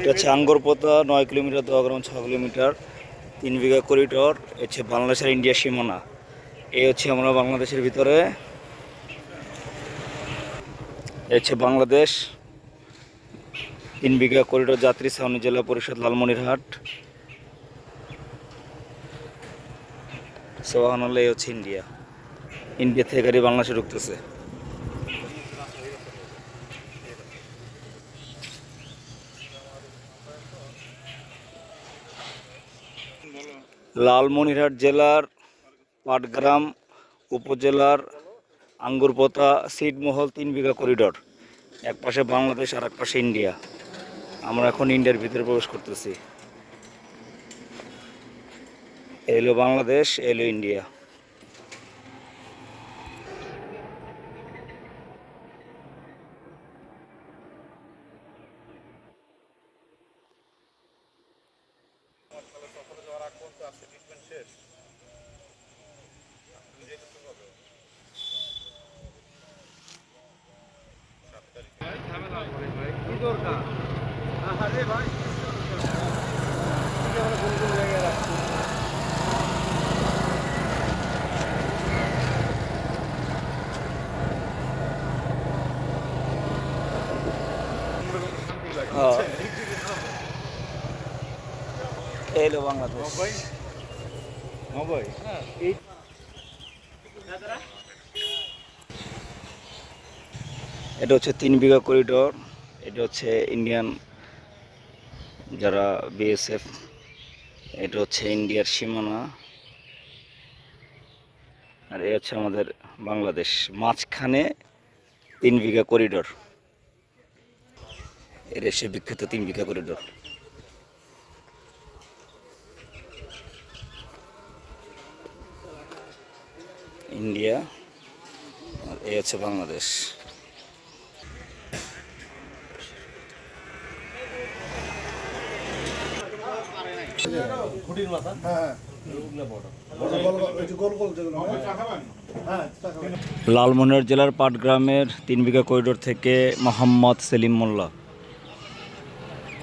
এটা হচ্ছে নয় কিলোমিটার দহগ্রাম ছ কিলোমিটার তিন বিঘা করিডর হচ্ছে বাংলাদেশের ইন্ডিয়া সীমানা। এই হচ্ছে আমরা বাংলাদেশের ভিতরে হচ্ছে বাংলাদেশ তিন বিঘা করিডর যাত্রী সাউনি জেলা পরিষদ লালমনিরহাট। সোহানাল্লাহ হচ্ছে ইন্ডিয়া। ইন্ডিয়া থেকে গাড়ি বাংলাদেশে ঢুকতেছে। লালমনিরহাট জেলার পাটগ্রাম উপজেলার আঙ্গুরপোতা সিটমহল তিন বিঘা করিডর। এক পাশে বাংলাদেশ আর এক পাশে ইন্ডিয়া। আমরা এখন ইন্ডিয়ার ভিতরে প্রবেশ করতেছি। এলো বাংলাদেশ, এলো ইন্ডিয়া হ্যাঁ। এলো বাংলাদেশ। এটা হচ্ছে তিন বিঘা করিডোর এটা হচ্ছে ইন্ডিয়ান যারা বিএসএফ এটা হচ্ছে ইন্ডিয়ার সীমানা। আর এ হচ্ছে আমাদের বাংলাদেশ, মাঝখানে তিন বিঘা করিডোর এর এসে বিখ্যাত তিন বিঘা করিডোর ইন্ডিয়া আর এ হচ্ছে বাংলাদেশ। লালমনিরহাট জেলার পাটগ্রামের তিন বিঘা করিডোর থেকে মোহাম্মদ সেলিম মোল্লা।